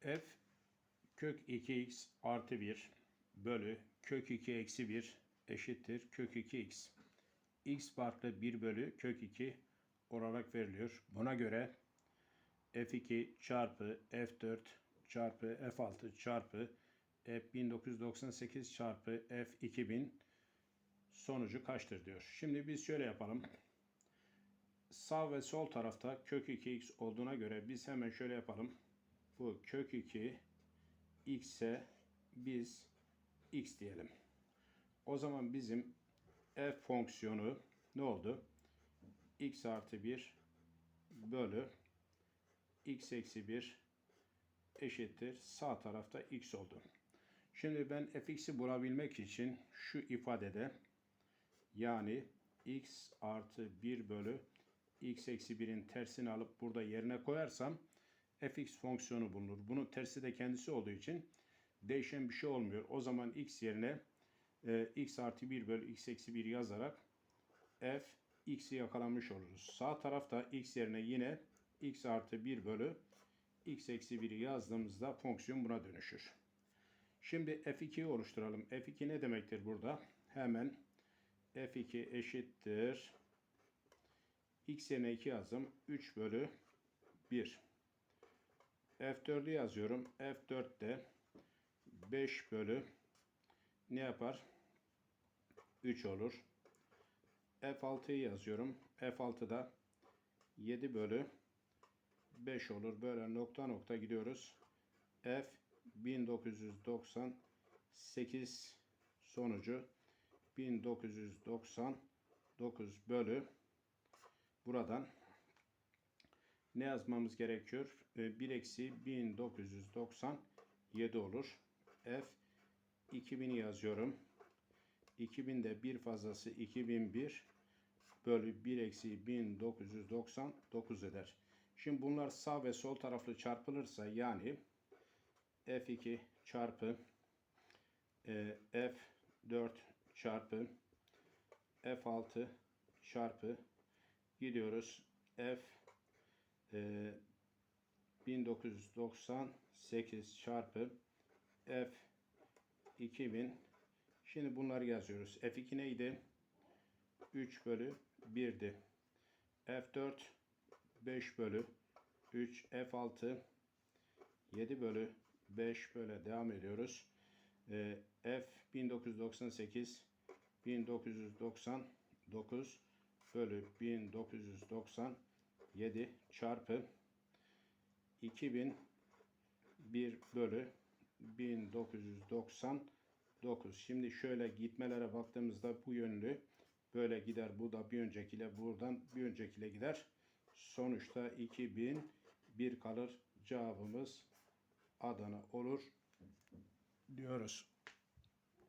f kök 2x artı 1 bölü kök 2 eksi 1 eşittir kök 2x. x farklı 1 bölü kök 2 olarak veriliyor. Buna göre f2 çarpı f4 çarpı f6 çarpı f1998 çarpı f2000 sonucu kaçtır diyor. Şimdi biz şöyle yapalım. Sağ ve sol tarafta kök 2x olduğuna göre biz hemen şöyle yapalım. Bu kök 2 x'e biz x diyelim. O zaman bizim f fonksiyonu ne oldu? x artı 1 bölü x eksi 1 eşittir. Sağ tarafta x oldu. Şimdi ben fx'i bulabilmek için şu ifadede yani x artı 1 bölü x eksi 1'in tersini alıp burada yerine koyarsam fx fonksiyonu bulunur. Bunun tersi de kendisi olduğu için değişen bir şey olmuyor. O zaman x yerine e, x artı 1 bölü x eksi 1 yazarak f x'i yakalamış oluruz. Sağ tarafta x yerine yine x artı 1 bölü x eksi 1'i yazdığımızda fonksiyon buna dönüşür. Şimdi f2'yi oluşturalım. f2 ne demektir burada? Hemen f2 eşittir. x yerine 2 yazdım. 3 bölü 1. f4'ü yazıyorum. f4 de 5 bölü ne yapar? 3 olur. F6'yı yazıyorum. F6'da 7 bölü 5 olur. Böyle nokta nokta gidiyoruz. F 1998 sonucu 1999 bölü buradan ne yazmamız gerekiyor? 1 eksi 1997 olur. F 2000'i yazıyorum. 2000'de bir fazlası 2001 bölü 1 eksi 1999 eder. Şimdi bunlar sağ ve sol taraflı çarpılırsa yani F2 çarpı e, F4 çarpı F6 çarpı gidiyoruz F e, 1998 çarpı F 2000 şimdi bunları yazıyoruz. F2 neydi? 3 bölü 1'di. F4 5 bölü 3 F6 7 bölü 5 böyle devam ediyoruz. Ee, F 1998 1999 bölü 1997 çarpı 2000 1 bölü 1999. Şimdi şöyle gitmelere baktığımızda bu yönlü böyle gider. Bu da bir öncekiyle buradan bir öncekiyle gider. Sonuçta 2001 kalır. Cevabımız Adana olur diyoruz.